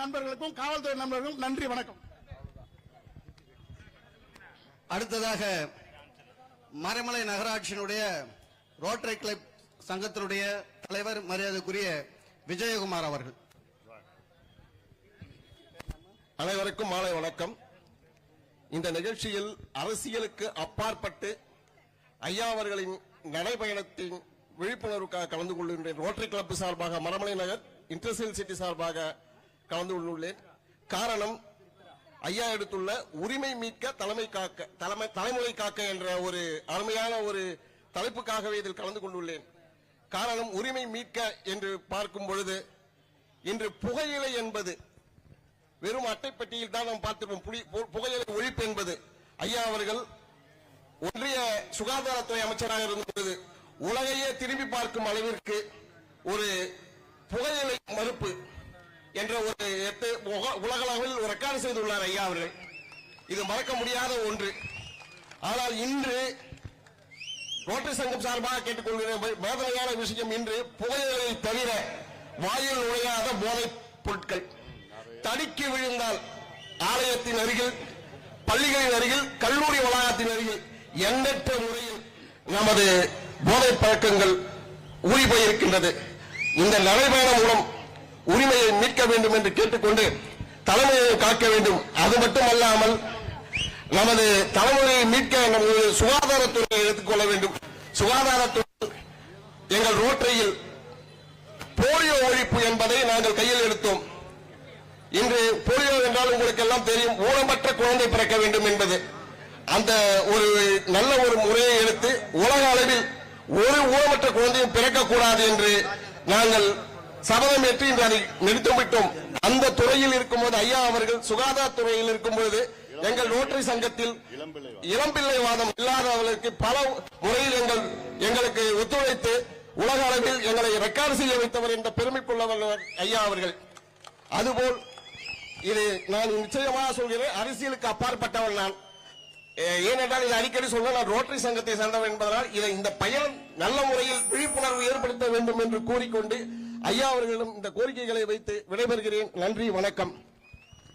நண்பர்களுக்கும் காவல்துறை நண்பர்களுக்கும் நன்றி வணக்கம். அடுத்ததாக மறைமலை நகராட்சியினுடைய ரோட்டரி கிளப் சங்கத்தினுடைய தலைவர் மரியாதைக்குரிய விஜயகுமார் அவர்கள். அனைவருக்கும் மாலை வணக்கம். இந்த நிகழ்ச்சியில் அரசியலுக்கு அப்பாற்பட்டு ஐயா அவர்களின் நடைபயணத்தின் விழிப்புணர்வுக்காக கலந்து கொள்கின்றேன் ரோட்டரி கிளப் சார்பாக மரமலை நகர் இன்டர்சில் சிட்டி சார்பாக கலந்து கொண்டுள்ளேன். காரணம் ஐயா எடுத்துள்ள உரிமை மீட்க தலைமை காக்க தலைமை தலைமுறை காக்க என்ற ஒரு அருமையான ஒரு தலைப்புக்காகவே இதில் கலந்து கொண்டுள்ளேன். காரணம் உரிமை மீட்க என்று பார்க்கும் பொழுது இன்று புகையிலை என்பது வெறும் அட்டைப்பட்டியில் தான் நாம் பார்த்திருப்போம். புகையிலை ஒழிப்பு என்பது. ஐயா அவர்கள் ஒன்றிய சுகாதாரத்துறை அமைச்சராக இருந்தபோது உலகையே திரும்பி பார்க்கும் அளவிற்கு ஒரு புகையிலை மறுப்பு என்ற ஒரு உலகளவில் ரெக்கார்டு செய்துள்ளார் ஐயா அவர்கள். இது மறக்க முடியாத ஒன்று. ஆனால் இன்று ரோட்டரி சங்கம் சார்பாக கேட்டுக்கொள்கிறேன். வேதனையான விஷயம் இன்று புகையிலை தவிர வாயில் நுழையாத போதைப் பொருட்கள். தடுக்கி விழுந்தால் ஆலயத்தின் அருகில் பள்ளிகளின் அருகில் கல்லூரி வளாகத்தின் அருகில் எண்ணற்ற முறையில் நமது போதைப் பழக்கங்கள் ஊறி போயிருக்கின்றது. இந்த நடைபயணம் மூலம் உரிமையை மீட்க வேண்டும் என்று கேட்டுக்கொண்டு தலைமையை காக்க வேண்டும். அது மட்டுமல்லாமல் நமது தலைமுறையை மீட்க நமது சுகாதாரத்துறையை எடுத்துக்கொள்ள வேண்டும். சுகாதாரத்துறை எங்கள் ரோட்டரியில் போலியோ ஒழிப்பு என்பதை நாங்கள் கையில் எடுத்தோம். இன்று போலியோ என்றால் உங்களுக்கு எல்லாம் தெரியும். ஊனமற்ற குழந்தை பிறக்க வேண்டும் என்பது. அந்த ஒரு நல்ல ஒரு முறையை எடுத்து உலக அளவில் ஒரு ஊனமற்ற குழந்தையும் பிறக்கக்கூடாது என்று நாங்கள் சபதம் ஏற்று இன்று அதை நிறுத்தமிட்டோம் அந்த துறையில் இருக்கும்போது ஐயா அவர்கள் சுகாதாரத்துறையில் இருக்கும்போது எங்கள் ரோட்டரி சங்கத்தில் இளம்பிள்ளை வாதம் இல்லாதவர்களுக்கு பல முறையில் எங்கள் எங்களுக்கு ஒத்துழைத்து உலக அளவில் எங்களை ரெக்கார்டு செய்ய வைத்தவர் என்ற பெருமைக்குள்ளவர் ஐயா அவர்கள். அதுபோல் இது நான் நிச்சயமாக சொல்கிறேன் அரசியலுக்கு அப்பாற்பட்டவன் நான். ஏனென்றால் இதை அடிக்கடி சொல்ல நான் ரோட்டரி சங்கத்தை சேர்ந்தவன் என்பதனால் இதை இந்த பயணம் நல்ல முறையில் விழிப்புணர்வு ஏற்படுத்த வேண்டும் என்று கூறிக்கொண்டு ஐயா அவர்களிடம் இந்த கோரிக்கைகளை வைத்து விடைபெறுகிறேன். நன்றி வணக்கம்.